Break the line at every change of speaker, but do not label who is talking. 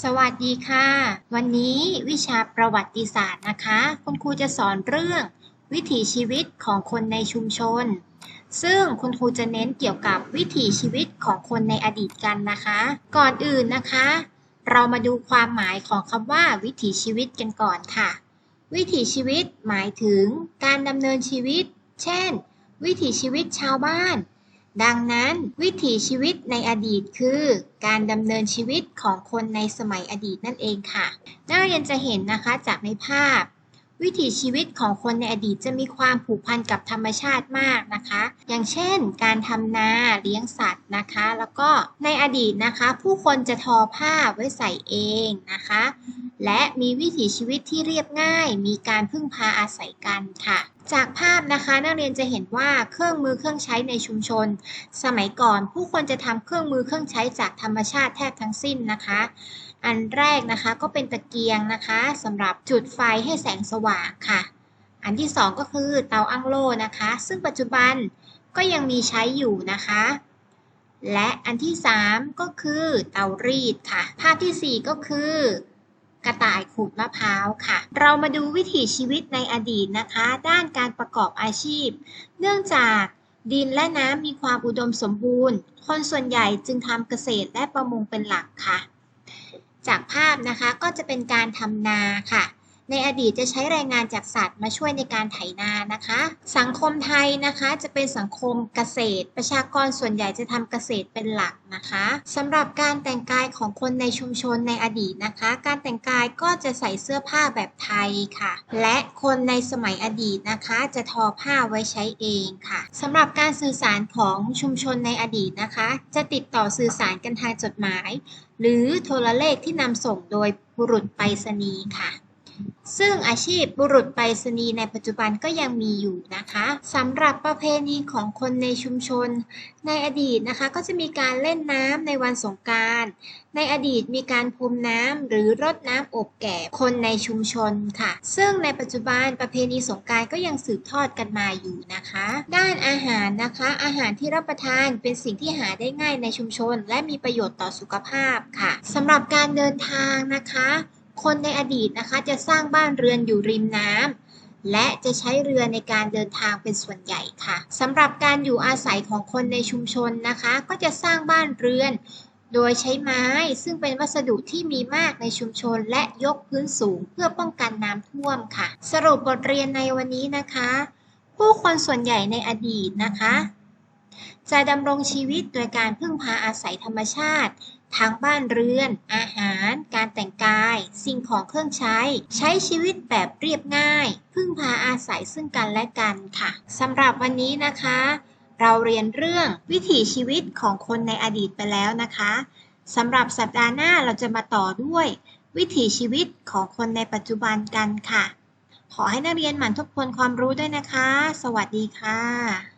สวัสดีค่ะ วันนี้วิชาประวัติศาสตร์นะคะ คุณครูจะสอนเรื่องวิถีชีวิตของคนในชุมชน ซึ่งคุณครูจะเน้นเกี่ยวกับวิถีชีวิตของคนในอดีตกันนะคะ ก่อนอื่นนะคะ เรามาดูความหมายของคำว่า วิถีชีวิตกันก่อนค่ะ วิถีชีวิตหมายถึงการดำเนินชีวิต เช่น วิถีชีวิตชาวบ้าน ดังนั้นวิถีชีวิตในอดีตคือ การดำเนินชีวิตของคนในสมัยอดีตนั่นเองค่ะ นักเรียนจะเห็นนะคะจากในภาพ วิถีชีวิตของคนในอดีตจะมีความผูกพันกับธรรมชาติมากนะคะ อย่างเช่น การทำนาเลี้ยงสัตว์นะคะ แล้วก็ในอดีตนะคะ ผู้คนจะทอผ้าไว้ใส่เองนะคะ และมีวิถีชีวิตที่เรียบง่าย มีการพึ่งพาอาศัยกันค่ะ จากภาพนะคะนักเรียนจะเห็นว่าเครื่องมือเครื่องใช้ในชุมชน สมัยก่อนผู้คนจะทำเครื่องมือเครื่องใช้จากธรรมชาติแทบทั้งสิ้นนะคะ อันแรกนะคะก็เป็นตะเกียงนะคะสำหรับจุดไฟให้แสงสว่างค่ะ อันที่สองก็คือเตาอั้งโล่นะคะ ซึ่งปัจจุบันก็ยังมีใช้อยู่นะคะ และอันที่สามก็คือเตารีดค่ะ ภาพที่สี่ก็คือายขูดมะพร้าวค่ะ เรามาดูวิถีชีวิตในอดีตนะคะ ด้านการประกอบอาชีพ เนื่องจากดินและน้ำมีความอุดมสมบูรณ์ คนส่วนใหญ่จึงทำเกษตรและประมงเป็นหลักค่ะ จากภาพนะคะก็จะเป็นการทำนาค่ะ ในอดีตจะใช้แรงงานจากสัตว์มาช่วยในการไถนานะคะ สังคมไทยนะคะจะเป็นสังคมเกษตร ประชากรส่วนใหญ่จะทำเกษตรเป็นหลักนะคะสำหรับการแต่งกายของคนในชุมชนในอดีตนะคะ การแต่งกายก็จะใส่เสื้อผ้าแบบไทยค่ะ และคนในสมัยอดีตนะคะ จะทอผ้าไว้ใช้เองค่ะสำหรับการสื่อสารของชุมชนในอดีตนะคะ จะติดต่อสื่อสารกันทางจดหมาย หรือโทรเลขที่นำส่งโดยบุรุษไปรษณีย์ค่ะ ซึ่งอาชีพบุรุษไปรษณีย์ในปัจจุบันก็ยังมีอยู่นะคะสำหรับประเพณีของคนในชุมชน ในอดีตนะคะก็จะมีการเล่นน้ำในวันสงกานต์ในอดีตมีการพรมน้ำหรือรดน้ำอบแก่คนในชุมชนค่ะ ซึ่งในปัจจุบันประเพณีสงกานต์ก็ยังสืบทอดกันมาอยู่นะคะ ด้านอาหารนะคะ อาหารที่รับประทานเป็นสิ่งที่หาได้ง่ายในชุมชน และมีประโยชน์ต่อสุขภาพค่ะสำหรับการเดินทางนะคะ คนในอดีตนะคะจะสร้างบ้านเรือนอยู่ริมน้ำและจะใช้เรือในการเดินทางเป็นส่วนใหญ่ค่ะสำหรับการอยู่อาศัยของคนในชุมชนนะคะ ก็จะสร้างบ้านเรือน โดยใช้ไม้ซึ่งเป็นวัสดุที่มีมากในชุมชน และยกพื้นสูงเพื่อป้องกันน้ำท่วมค่ะ สรุปบทเรียนในวันนี้นะคะ ผู้คนส่วนใหญ่ในอดีตนะคะจะดำรงชีวิตโดยการพึ่งพาอาศัยธรรมชาติ ทั้งบ้านเรือน อาหาร การแต่งกาย สิ่งของเครื่องใช้ ใช้ชีวิตแบบเรียบง่าย พึ่งพาอาศัยซึ่งกันและกันค่ะสำหรับวันนี้นะคะ เราเรียนเรื่องวิถีชีวิตของคนในอดีตไปแล้วนะคะสำหรับสัปดาห์หน้าเราจะมาต่อด้วย วิถีชีวิตของคนในปัจจุบันกันค่ะ ขอให้นักเรียนหมั่นทบทวนความรู้ด้วยนะคะ สวัสดีค่ะ